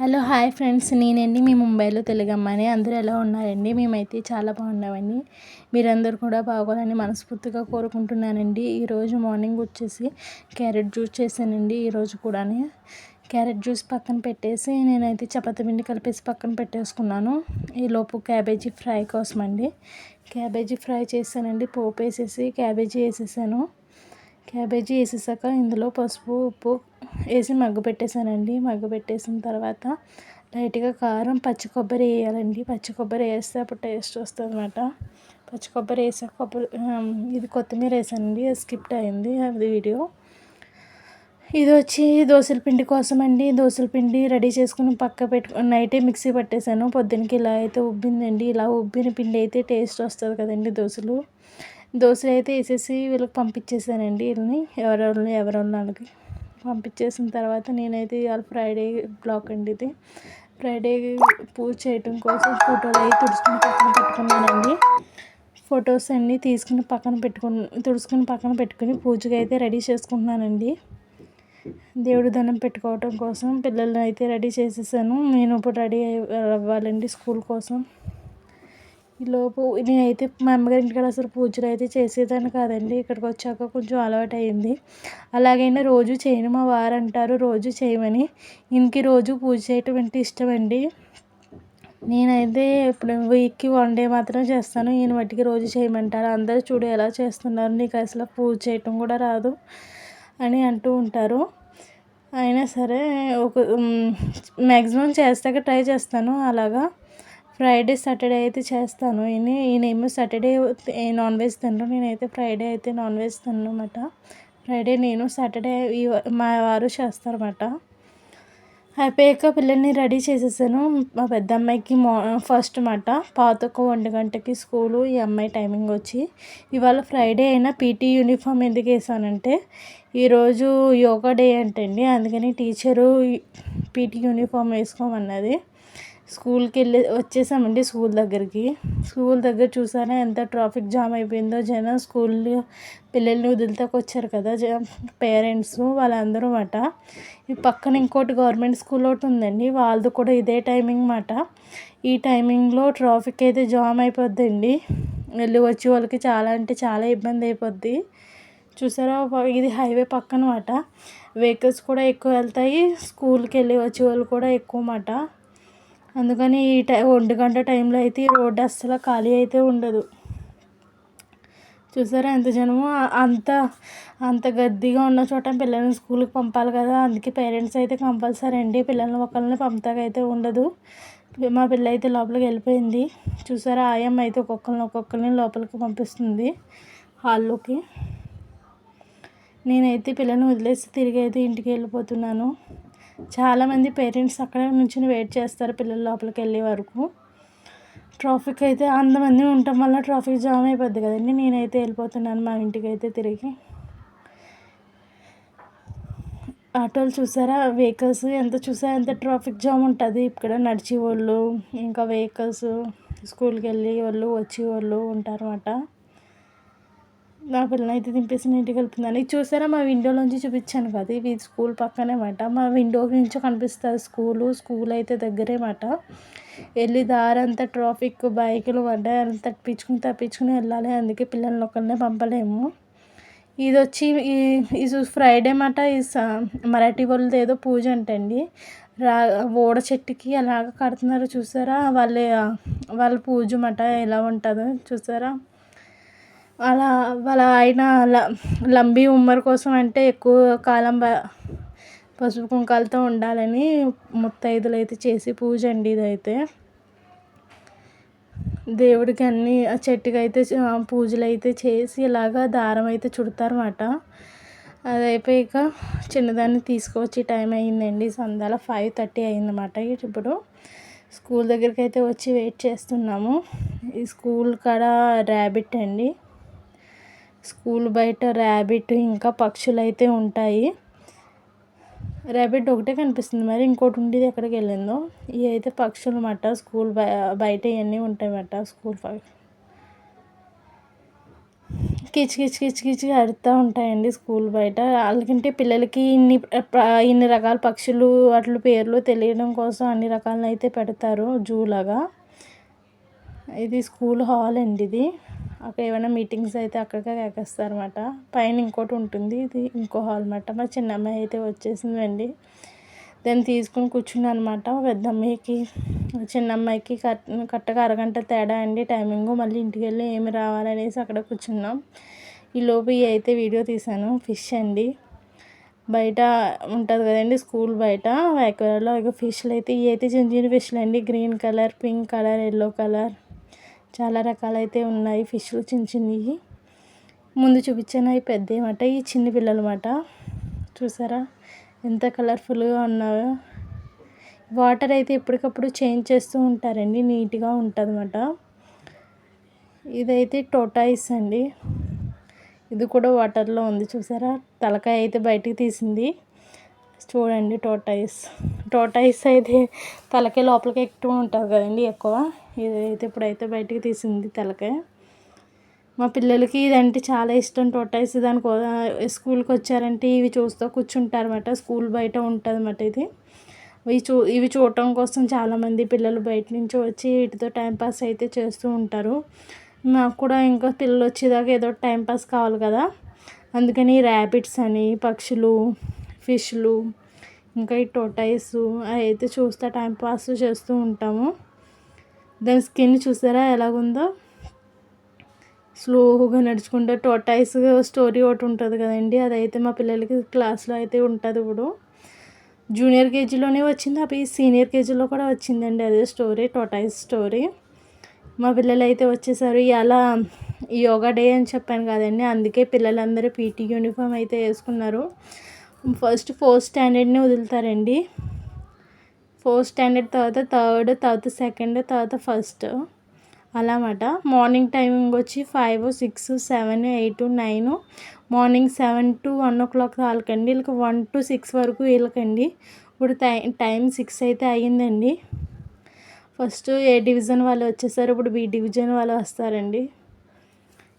Hello hi friends. నేనండి మీ ముంబైలో తెలుగమ్మని. అందరూ ఎలా ఉన్నారండి? మేమైతే చాలా బాగున్నామండి. మీరందరూ కూడా బాగోవాలని మనస్ఫూర్తిగా కోరుకుంటున్నానండి. ఈరోజు మార్నింగ్ వచ్చేసి క్యారెట్ జ్యూస్ చేశానండి. ఈరోజు కూడా క్యారెట్ జ్యూస్ పక్కన పెట్టేసి నేనైతే చపాతీ పిండి కలిపేసి పక్కన పెట్టేసుకున్నాను. ఈలోపు క్యాబేజీ ఫ్రై కోసం అండి క్యాబేజీ ఫ్రై చేశానండి. పోపు వేసేసి క్యాబేజీ వేసేసాను. క్యాబేజీ వేసేసాక ఇందులో పసుపు ఉప్పు వేసి మగ్గు పెట్టేశానండి. మగ్గు పెట్టేసిన తర్వాత లైట్గా కారం పచ్చి కొబ్బరి వేయాలండి. పచ్చి కొబ్బరి వేస్తే అప్పుడు టేస్ట్ వస్తుంది అనమాట పచ్చి కొబ్బరి వేసాక కొబ్బరి ఇది కొత్తిమీర వేసానండి. స్కిప్ట్ అయింది. అది వీడియో. ఇది వచ్చి దోశల పిండి కోసం అండి దోశల పిండి రెడీ చేసుకుని పక్క పెట్టు నైటే మిక్సీ పట్టేశాను. పొద్దునకి ఇలా అయితే ఉబ్బిందండి. ఇలా ఉబ్బిన పిండి అయితే టేస్ట్ వస్తుంది కదండి దోశలు. దోశలు అయితే వేసేసి వీళ్ళకి పంపించేసానండి వీళ్ళని. ఎవరెవరిని ఎవరెవరిని వాళ్ళకి పంపించేసిన తర్వాత నేనైతే ఇవాళ ఫ్రైడే బ్లాక్ అండి ఇది. ఫ్రైడే పూజ చేయటం కోసం ఫోటోలు అవి తుడుచుకుని పక్కన పెట్టుకున్నానండి. ఫొటోస్ అన్నీ తీసుకుని పక్కన పెట్టుకుని తుడుచుకుని పక్కన పెట్టుకుని పూజకి అయితే రెడీ చేసుకుంటున్నానండి. దేవుడి దండం పెట్టుకోవటం కోసం పిల్లల్ని అయితే రెడీ చేసేసాను. నేను ఇప్పుడు రెడీ అవ్వాలండి స్కూల్ కోసం. ఈలోపు నేనైతే మా అమ్మగారి ఇంటికాడ అసలు పూజలు అయితే చేసేదాన్ని కాదండి. ఇక్కడికి వచ్చాక కొంచెం అలవాటు అయింది అలాగైనా రోజు చేయను మా వారు అంటారు రోజు చేయమని. ఇంటికి రోజు పూజ చేయటం అంటే ఇష్టం అండి నేనైతే ఇప్పుడు వీక్కి వన్ డే మాత్రం చేస్తాను. ఈయన మట్టికి రోజు చేయమంటారు. అందరూ చూడు ఎలా చేస్తున్నారు. నీకు అసలు పూజ చేయటం కూడా రాదు అని అంటూ ఉంటారు. అయినా సరే ఒక మ్యాక్సిమం చేస్తాక ట్రై చేస్తాను. అలాగా ఫ్రైడే సాటర్డే అయితే చేస్తాను. ఈయన ఈయనేమో సాటర్డే నాన్ వెజ్ తినరు. నేనైతే ఫ్రైడే అయితే నాన్ వెజ్ తినను అనమాట ఫ్రైడే నేను సాటర్డే మా వారు చేస్తారన్నమాట. అయిపోయాక పిల్లల్ని రెడీ చేసేసాను. మా పెద్ద అమ్మాయికి మా ఫస్ట్ మాట పాతకు ఒంటి గంటకి స్కూలు ఈ అమ్మాయి టైమింగ్ వచ్చి. ఇవాళ ఫ్రైడే అయినా పీటీ యూనిఫామ్ ఎందుకు వేసానంటే ఈరోజు యోగా డే అంటండి. అందుకని టీచరు పీటీ యూనిఫామ్ వేసుకోమన్నది. స్కూల్కి వెళ్ళి వచ్చేసామండి స్కూల్ దగ్గరికి. స్కూల్ దగ్గర చూసారా ఎంత ట్రాఫిక్ జామ్ అయిపోయిందో. జనం స్కూల్ పిల్లల్ని వదిలితాకు వచ్చారు కదా. పేరెంట్స్ వాళ్ళందరూ మాట. ఈ పక్కన ఇంకోటి గవర్నమెంట్ స్కూల్ ఒకటి ఉందండి. వాళ్ళది కూడా ఇదే టైమింగ్ మాట. ఈ టైమింగ్లో ట్రాఫిక్ అయితే జామ్ అయిపోద్దండి. వెళ్ళి వచ్చే వాళ్ళకి చాలా అంటే చాలా ఇబ్బంది అయిపోద్ది. చూసారా? ఇది హైవే పక్కన మాట. వెహికల్స్ కూడా ఎక్కువ వెళ్తాయి. స్కూల్కి వెళ్ళి వచ్చే వాళ్ళు కూడా ఎక్కువ మాట. అందుకని ఈ టై ఒంటి గంట టైంలో అయితే ఈ రోడ్డు అస్సలు ఖాళీ అయితే ఉండదు. చూసారా ఎంత జనము? అంత అంత గద్దీగా ఉన్న చోట పిల్లల్ని స్కూల్కి పంపాలి కదా. అందుకే పేరెంట్స్ అయితే కంపల్సరీ అండి. పిల్లల్ని ఒకళ్ళని పంపుతాకైతే ఉండదు. మా పిల్ల అయితే లోపలికి వెళ్ళిపోయింది. చూసారా? ఆయమ్మ అయితే ఒక్కొక్కరిని ఒక్కొక్కరిని లోపలికి పంపిస్తుంది హాల్లోకి. నేనైతే పిల్లల్ని వదిలేసి తిరిగి అయితే ఇంటికి వెళ్ళిపోతున్నాను. చాలామంది పేరెంట్స్ అక్కడే నుంచి వెయిట్ చేస్తారు పిల్లల లోపలికి వెళ్ళే వరకు. ట్రాఫిక్ అయితే అంతమంది ఉండటం వల్ల ట్రాఫిక్ జామ్ అయిపోద్ది కదండి. నేనైతే వెళ్ళిపోతున్నాను మా ఇంటికి అయితే తిరిగి. ఆటోలు చూసారా? వెహికల్స్ ఎంత చూసారా ఎంత ట్రాఫిక్ జామ్ ఉంటుంది. ఇక్కడ నడిచే వాళ్ళు ఇంకా వెహికల్స్ స్కూల్కి వెళ్ళే వాళ్ళు వచ్చే వాళ్ళు ఉంటారన్నమాట. నా పిల్లని అయితే దింపేసి ఇంటికి వెళ్తున్నాను ఇది చూసారా? మా విండోలోంచి చూపించాను కదా? ఇది స్కూల్ పక్కనే మాట. మా విండో నుంచి కనిపిస్తుంది స్కూలు. స్కూల్ అయితే దగ్గరే మాట. వెళ్ళి దారంతా ట్రాఫిక్ బైకులు పడ్డాయి. అంత తప్పించుకుని తప్పించుకుని వెళ్ళాలి. అందుకే పిల్లల్ని ఒకరినే పంపలేము. ఇది వచ్చి ఇది ఫ్రైడే మాట. ఈ మరాఠీ వాళ్ళది ఏదో పూజ అంటండి. రా ఓడ చెట్టుకి ఎలాగ కడుతున్నారో చూసారా? వాళ్ళ వాళ్ళ పూజ మాట ఎలా ఉంటుందో చూసారా? అలా వాళ్ళ ఆయన లంబి ఉమ్మర్ కోసం అంటే ఎక్కువ కాలం పసుపు కుంకాలతో ఉండాలని ముత్తైదులు అయితే చేసి పూజ అండి ఇదైతే. దేవుడికి అన్ని ఆ చెట్టుకి అయితే పూజలు అయితే చేసి ఇలాగా దారం అయితే చుడతారన్నమాట. అది అయిపోయాక చిన్నదాన్ని తీసుకువచ్చి టైం అయిందండి సందాల ఫైవ్ థర్టీ అయిందన్నమాట ఇప్పుడు. స్కూల్ దగ్గరికి అయితే వచ్చి వెయిట్ చేస్తున్నాము. ఈ స్కూల్ కాడ ర్యాబిట్ అండి. స్కూల్ బయట ర్యాబిట్ ఇంకా పక్షులు అయితే ఉంటాయి. ర్యాబిట్ ఒకటే కనిపిస్తుంది. మరి ఇంకోటి ఉండేది ఎక్కడికి వెళ్ళిందో? ఇవి అయితే పక్షులు అన్నమాట స్కూల్ బయట ఇవన్నీ ఉంటాయి అన్నమాట స్కూల్ కిచ్ కిచ్ కిచ్ కిచ్ అరుస్తూ ఉంటాయండి స్కూల్ బయట. వాళ్ళకంటే పిల్లలకి ఇన్ని ఇన్ని రకాల పక్షులు వాటి పేర్లు తెలియడం కోసం అన్ని రకాలను అయితే పెడతారు జూ లాగా. ఇది స్కూల్ హాల్ అండి ఇది. అక్కడ ఏమైనా మీటింగ్స్ అయితే అక్కడికే ఎక్కేస్తారు అనమాట పైన ఇంకోటి ఉంటుంది ఇది ఇంకో హాల్ అనమాట మా చిన్న అమ్మాయి అయితే వచ్చేసిందండి. దాన్ని తీసుకుని కూర్చున్నాను అనమాట పెద్ద అమ్మాయికి చిన్న అమ్మాయికి కట్ కరెక్ట్గా అరగంట తేడా అండి టైమింగ్ మళ్ళీ ఇంటికి వెళ్ళి ఏమి రావాలనేసి అక్కడ కూర్చున్నాం. ఈ లోపు అయితే వీడియో తీశాను. ఫిష్ అండి. బయట ఉంటుంది కదండి స్కూల్ బయట. వైకరాలో ఇక ఫిష్లు అయితే ఇవి అయితే చిన్న చిన్న ఫిష్లు అండి. Green colour pink colour yellow colour చాలా రకాలైతే ఉన్నాయి ఫిష్లు చిన్న చిన్నవి. ముందు చూపించాను అవి పెద్ద అనమాట ఈ చిన్న పిల్లలు చూసారా? ఎంత కలర్ఫుల్గా ఉన్నాయో. వాటర్ అయితే ఎప్పటికప్పుడు చేంజ్ చేస్తూ ఉంటారండి నీట్గా ఉంటుంది అనమాట ఇదైతే టోటాయిస్ అండి. ఇది కూడా వాటర్లో ఉంది చూసారా? తలకాయ అయితే బయటికి తీసింది. చూడండి టోటాయిస్ టోటాయిస్ అయితే తలకాయ లోపలికి ఎక్కువ ఉంటుంది కదండి ఎక్కువ. ఇదైతే ఇప్పుడైతే బయటికి తీసింది తలకాయ మా పిల్లలకి ఇదంటే చాలా ఇష్టం. టోటాయిస్ దానికి స్కూల్కి వచ్చారంటే ఇవి చూస్తూ కూర్చుంటారన్నమాట. స్కూల్ బయట ఉంటుంది అన్నమాట ఇది. ఇవి చూ ఇవి చూడటం కోసం చాలామంది పిల్లలు బయట నుంచి వచ్చి వీటితో టైంపాస్ అయితే చేస్తూ ఉంటారు. నాకు కూడా ఇంకా పిల్లలు వచ్చేదాకా ఏదో టైంపాస్ కావాలి కదా. అందుకని ర్యాబిట్స్ అని పక్షులు ఫిష్లు ఇంకా ఈ టోటాయిస్ అవి అయితే చూస్తూ టైంపాస్ చేస్తూ ఉంటాము. దాని స్కిన్ చూసారా ఎలాగుందో? స్లోగా నడుచుకుంటే టోటాయిస్ స్టోరీ ఒకటి ఉంటుంది కదండి అదైతే మా పిల్లలకి క్లాస్లో అయితే ఉంటుంది ఇప్పుడు. జూనియర్ కేజీలోనే వచ్చింది అవి సీనియర్ కేజీలో కూడా వచ్చిందండి అదే స్టోరీ టోటాయిస్ స్టోరీ. మా పిల్లలు అయితే వచ్చేసారు ఇలా యోగా డే అని చెప్పాను కదండి అందుకే పిల్లలందరూ పీటీ యూనిఫామ్ అయితే వేసుకున్నారు. ఫస్ట్ ఫోర్త్ స్టాండర్డ్ని వదులుతారండి. ఫోర్త్ స్టాండర్డ్ తర్వాత థర్డ్ తర్వాత సెకండ్ తర్వాత ఫస్ట్ అలా అన్నమాట మార్నింగ్ టైమింగ్ వచ్చి five six seven eight nine. Morning seven to one o'clock వాళ్ళకండి వీళ్ళకి వన్ టు సిక్స్ వరకు వీళ్ళకండి ఇప్పుడు టై టైం సిక్స్ అయితే అయ్యిందండి. ఫస్ట్ ఏ డివిజన్ వాళ్ళు వచ్చేసారు. ఇప్పుడు బి డివిజన్ వాళ్ళు వస్తారండి.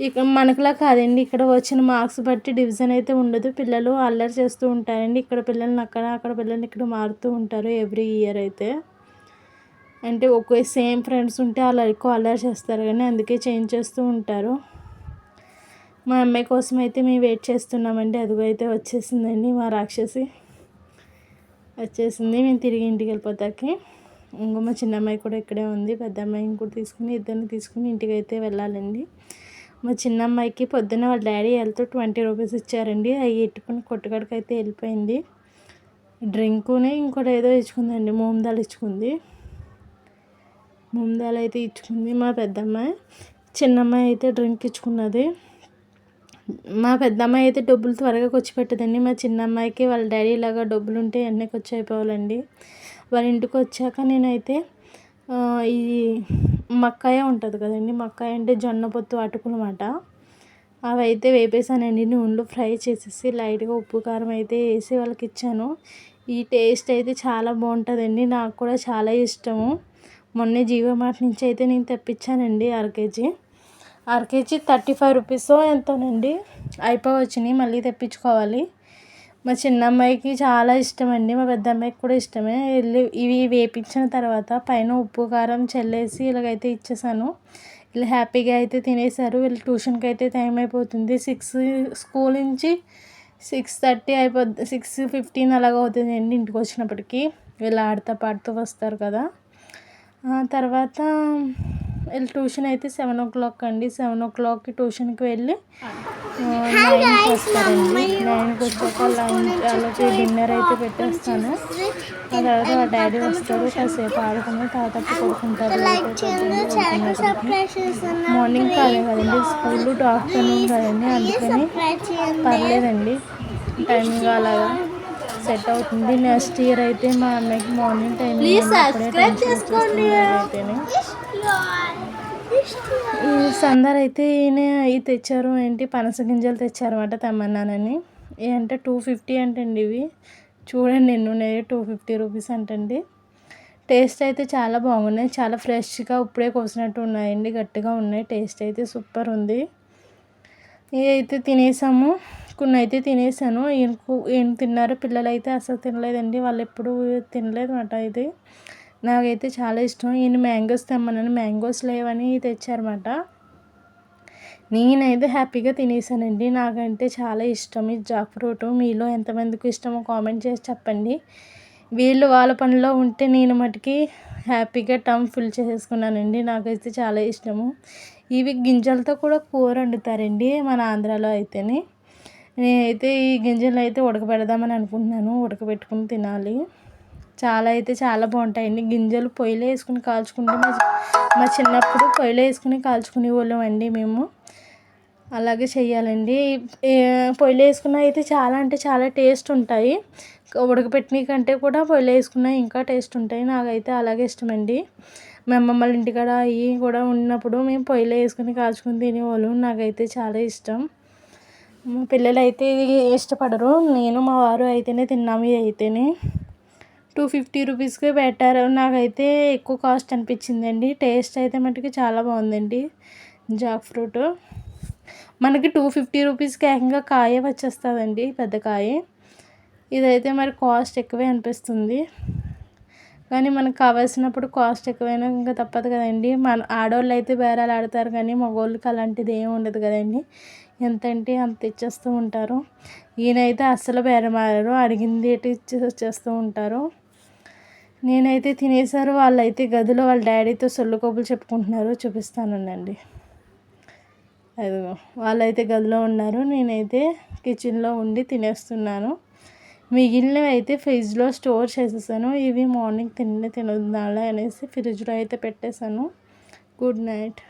ఇక మనకులా కాదండి. ఇక్కడ వచ్చిన మార్క్స్ బట్టి డివిజన్ అయితే ఉండదు. పిల్లలు అల్లరి చేస్తూ ఉంటారండి. ఇక్కడ పిల్లల్ని అక్కడ అక్కడ పిల్లల్ని ఇక్కడ మారుతూ ఉంటారు ఎవ్రీ ఇయర్ అయితే. అంటే ఒకే సేమ్ ఫ్రెండ్స్ ఉంటే వాళ్ళు ఎక్కువ అల్లరి చేస్తారు కానీ అందుకే చేంజ్ చేస్తూ ఉంటారు. మా అమ్మాయి కోసం అయితే మేము వెయిట్ చేస్తున్నామండి. అదిగో అయితే వచ్చేసిందండి మా రాక్షసి. వచ్చేసింది. మేము తిరిగి ఇంటికి వెళ్ళిపోతాకి. ఇంకో మా చిన్న అమ్మాయి కూడా ఇక్కడే ఉంది. పెద్ద అమ్మాయిని కూడా తీసుకుని ఇద్దరిని తీసుకుని ఇంటికి అయితే వెళ్ళాలండి. మా చిన్న అమ్మాయికి పొద్దున్న వాళ్ళ డాడీ వెళ్తూ ట్వంటీ రూపీస్ ఇచ్చారండి. అవి ఎట్టుకుని కొట్టుకాడికి అయితే వెళ్ళిపోయింది. డ్రింకుని ఇంకోటి ఏదో ఇచ్చుకుందండి మూందాలు ఇచ్చుకుంది. మూందాలు అయితే ఇచ్చుకుంది మా పెద్దమ్మాయి చిన్నమ్మాయి అయితే డ్రింక్ ఇచ్చుకున్నది. మా పెద్దమ్మాయి అయితే డబ్బులు త్వరగా వచ్చి పెట్టదండి మా చిన్న అమ్మాయికి వాళ్ళ డాడీ లాగా డబ్బులు ఉంటే అన్నీ వచ్చి అయిపోవాలండి వాళ్ళ ఇంటికి వచ్చాక నేనైతే ఈ మక్కాయ ఉంటుంది కదండి. మక్కాయ అంటే జొన్న పొత్తు అటుకులు అనమాట అవి అయితే వేపేసానండి. నూనెలో ఫ్రై చేసేసి లైట్గా ఉప్పు కారం అయితే వేసి వాళ్ళకి ఇచ్చాను ఈ టేస్ట్ అయితే చాలా బాగుంటుందండి. నాకు కూడా చాలా ఇష్టము. మొన్నే జీవమార్ట్ నుంచి అయితే నేను తెప్పించానండి అర కేజీ. అర కేజీ థర్టీ ఫైవ్ రూపీస్ ఎంతోనండి. అయిపోవచ్చినాయి. మళ్ళీ తెప్పించుకోవాలి. మా చిన్న అమ్మాయికి చాలా ఇష్టం అండి మా పెద్ద అమ్మాయికి కూడా ఇష్టమే. వెళ్ళి ఇవి వేపించిన తర్వాత పైన ఉప్పు కారం చల్లేసి ఇలాగైతే ఇచ్చేసాను. వీళ్ళు హ్యాపీగా అయితే తినేసారు. వీళ్ళు ట్యూషన్కి అయితే టైం అయిపోతుంది. సిక్స్ స్కూల్ నుంచి సిక్స్ థర్టీ అయిపోద్ది సిక్స్ ఫిఫ్టీన్ అలాగ అవుతుంది అండి ఇంటికి వచ్చినప్పటికి. వీళ్ళు ఆడుతూ పాడుతూ వస్తారు కదా. తర్వాత వీళ్ళు ట్యూషన్ అయితే సెవెన్ ఓ క్లాక్ అండి. సెవెన్ ఓ క్లాక్కి ట్యూషన్కి వెళ్ళి నైన్కి వస్తారండి. నైన్కి వచ్చాక లంచ్ వాళ్ళకి డిన్నర్ అయితే పెట్టేస్తాను. ఆ తర్వాత మా డాడీ వస్తారు కాసేపు ఆడుకుని తర్వాత పడుకుంటారు. మార్నింగ్ కాదు కదండి. స్కూల్ ఆఫ్టర్నూన్ కదండి. అందుకని పర్లేదండి. టైమింగ్ అలాగా సెట్ అవుతుంది. నెక్స్ట్ ఇయర్ అయితే మా అమ్మాయికి మార్నింగ్ టైమింగ్ అయితేనే. ఈ సందర్ అయితే ఈయన ఇవి తెచ్చారు ఏంటి? పనస గింజలు తెచ్చారన్నమాట తెమ్మన్నానని అంటే టూ ఫిఫ్టీ అంటండి ఇవి. చూడండి ఎన్ని ఉన్నాయి టూ ఫిఫ్టీ రూపీస్ అంటండి. టేస్ట్ అయితే చాలా బాగున్నాయి. చాలా ఫ్రెష్గా ఇప్పుడే కోసినట్టు ఉన్నాయండి. గట్టిగా ఉన్నాయి. టేస్ట్ అయితే సూపర్ ఉంది. అయితే తినేసాము. కొన్ని అయితే తినేసాను. ఈయనకు ఏం తిన్నారు. పిల్లలు అయితే అసలు తినలేదండి. వాళ్ళు ఎప్పుడు తినలేదు అన్నమాట ఇది. నాకైతే చాలా ఇష్టం. ఈయన మ్యాంగోస్ తెమ్మనని మ్యాంగోస్ లేవని తెచ్చారన్నమాట. నేనైతే హ్యాపీగా తినేసానండి. నాకంటే చాలా ఇష్టం ఈ జాక్ ఫ్రూట్. మీలో ఎంతమందికి ఇష్టమో కామెంట్ చేసి చెప్పండి. వీళ్ళు వాళ్ళ పనిలో ఉంటే నేను మటుకి హ్యాపీగా టమ్ ఫిల్ చేసుకున్నానండి నాకైతే చాలా ఇష్టము. ఇవి గింజలతో కూడా కూర వండుతారండి మన ఆంధ్రాలో అయితేనే. నేనైతే ఈ గింజలు అయితే ఉడకబెడదామని అనుకుంటున్నాను. ఉడకబెట్టుకుని తినాలి. చాలా అయితే చాలా బాగుంటాయండి గింజలు పొయ్యిలో వేసుకుని కాల్చుకుంటే మా మా చిన్నప్పుడు పొయ్యిలో వేసుకుని కాల్చుకునే వాళ్ళం అండి మేము. అలాగే చేయాలండి పొయ్యిలో వేసుకున్న అయితే చాలా అంటే చాలా టేస్ట్ ఉంటాయి. ఉడకపెట్టిన కంటే కూడా పొయ్యిలో వేసుకున్న ఇంకా టేస్ట్ ఉంటాయి. నాకైతే అలాగే ఇష్టమండి. మా అమ్మమ్మ ఇంటికాడ అవి కూడా ఉన్నప్పుడు మేము పొయ్యిలో వేసుకుని కాల్చుకుని తినేవాళ్ళం నాకైతే చాలా ఇష్టం. మా పిల్లలు అయితే ఇష్టపడరు. నేను మా వారు అయితేనే తిన్నాము ఇది అయితేనే. టూ ఫిఫ్టీ రూపీస్కి పెట్టారు. నాకైతే ఎక్కువ కాస్ట్ అనిపించిందండి. టేస్ట్ అయితే మటుకు చాలా బాగుందండి. Jackfruit. మనకి టూ ఫిఫ్టీ రూపీస్కి ఏకంగా కాయ వచ్చేస్తుందండి పెద్ద కాయ. ఇదైతే మరి కాస్ట్ ఎక్కువే అనిపిస్తుంది. కానీ మనకు కావాల్సినప్పుడు కాస్ట్ ఎక్కువైనా ఇంకా తప్పదు కదండి. మన ఆడవాళ్ళు అయితే బేరాలు ఆడతారు కానీ మగవాళ్ళకి అలాంటిది ఏమి ఉండదు కదండి. ఎంత అంటే అంత ఇచ్చేస్తూ ఉంటారు. ఈయనైతే అస్సలు బేరం అడిగింది ఇటు ఇచ్చి వచ్చేస్తూ ఉంటారు. నేనైతే తినేసారు వాళ్ళైతే గదిలో వాళ్ళ డాడీతో సొల్లు కబులు చెప్పుకుంటున్నారు చూపిస్తానండి అదిగో వాళ్ళైతే గదిలో ఉన్నారు నేనైతే కిచెన్లో ఉండి తినేస్తున్నాను. మిగిలినవి అయితే ఫ్రిడ్జ్లో స్టోర్ చేసేసాను ఇవి మార్నింగ్ తిండి తినదాలే అనేసి ఫ్రిడ్జ్లో అయితే పెట్టేశాను. Good night.